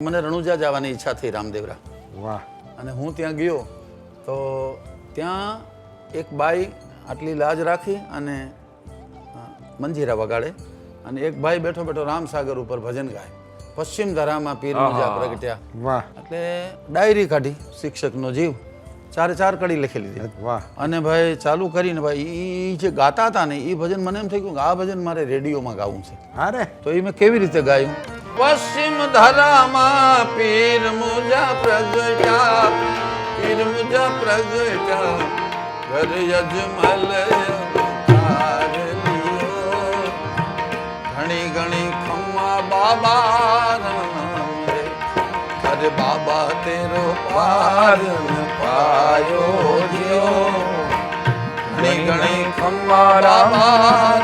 મને રણુજા જવાની ઈચ્છા થઈ રામદેવરા. વાહ. અને હું ત્યાં ગયો તો ત્યાં એક બાઈ આટલી લાજ રાખી અને મંજીરા વગાડે અને એક ભાઈ બેઠો બેઠો રામસાગર ઉપર ભજન ગાય. પશ્ચિમ ધારામાં પીર મુજા પ્રગટ્યા. વાહ. એટલે ડાયરી કાઢી શિક્ષકનો જીવ. ચારે ચાર કડી લખી લીધી. વાહ. અને ભાઈ ચાલુ કરીને ભાઈ એ જે ગાતા હતા ને એ ભજન મને એમ થઈ ગયું કે આ ભજન મારે રેડિયોમાં ગાવું છે. અરે તો એ મેં કેવી રીતે ગાયું? પશ્ચિમ ધરામાં પીર મુજા પ્રગટા પીર મુજા પ્રગટા ઘર યજમલ અવતાર લિયો. ઘણી ઘણી ખમ્મા બાબા રામ રે અરે બાબા તેરો પાર ન પાયો જીઓ ઘણી ઘણી ખમ્મા બાબા રામ